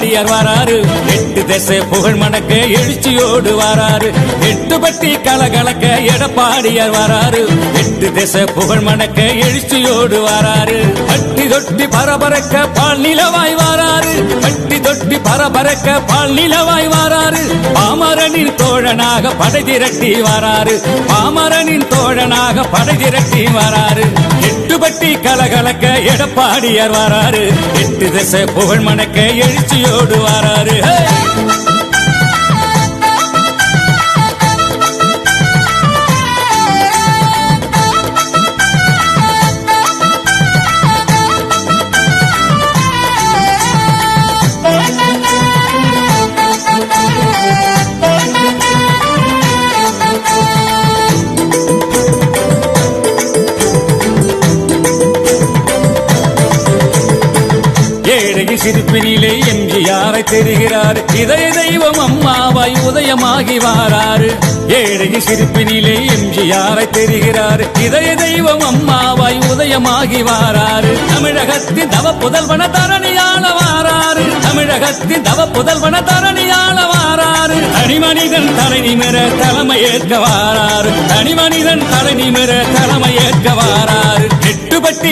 கலகலக்க வராரு. எட்டு திசை புகழ் மணக்க எழுச்சியோடு வராரு. எட்டு பட்டி கலகலக்க எடப்பாடியார் வராரு. எட்டு திசை புகழ் மணக்க எழுச்சியோடு வராரு. பட்டி தொட்டி பரபரக்க பால் நிலவாய் வராரு. பட்டி தொட்டி பரபரக்க பால் நிலவாய் வராரு. பாமரனின் தோழனாக படை திரட்டி வராரு பாமரனின் தோழனாக படை திரட்டி வராரு எட்டு பட்டி கலகலக்க எடப்பாடியார் வராரு எட்டு திசை புகழ் மணக்க எழுச்சியோடு வராரு சிரிப்பினிலே எம்ஜிஆரை தெரிகிறார்? இதய தெய்வம் அம்மாவாய் உதயமாகி வாராறு. ஏழகி சிரிப்பினிலே எம்ஜிஆரை தெரிகிறார்? இதய தெய்வம் அம்மாவாய் உதயமாகி வாராறு. தமிழகத்தின் தவ புதல்வன தரணியாள வாராறு. தமிழகத்தின் தவ புதல்வன தரணியாள வாராறு. தனிமனிதன் தலை நிமிர தலைமை ஏற்க வாராறு. தனிமனிதன் தலை நிமிர தலைமை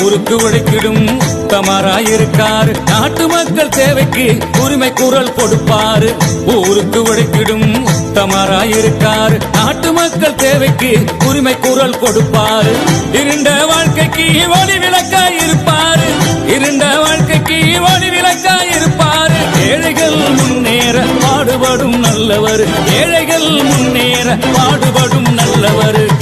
ஊருக்கு உழைக்கிடும் உத்தமராயிருக்காரு. நாட்டு மக்கள் தேவைக்கு உரிமை குரல் கொடுப்பாரு. ஊருக்கு உழைக்கிடும் உத்தமராயிருக்காரு. நாட்டு மக்கள் தேவைக்கு உரிமை குரல் கொடுப்பாரு. இருண்ட வாழ்க்கைக்கு ஒளி விளக்கா இருப்பாரு. இருண்ட வாழ்க்கைக்கு ஒளி விளக்கா இருப்பாரு. ஏழைகள் முன்னேற பாடுபடும் நல்லவர். ஏழைகள் முன்னேற பாடுபடும் நல்லவர்.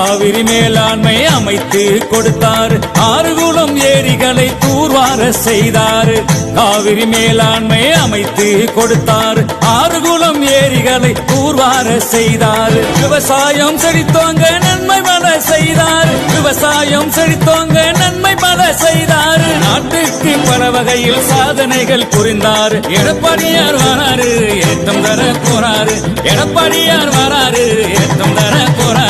காவிரி மேலாண்மை அமைத்து கொடுத்தார். ஆறுகுளம் ஏரிகளை தூர்வார செய்தார். காவிரி மேலாண்மை அமைத்து கொடுத்தார். ஆறுகுளம் ஏரிகளை தூர்வார செய்தார். விவசாயம் செழித்தோங்க நன்மை பல செய்தார். விவசாயம் செழித்தோங்க நன்மை பல செய்தார். நாட்டுக்கு பல வகையில் சாதனைகள் புரிந்தார். எடப்பாடியார் வராரு ஏத்தம் தர போறாரு. எடப்பாடியார் வராரு ஏத்தம் தர போறாரு.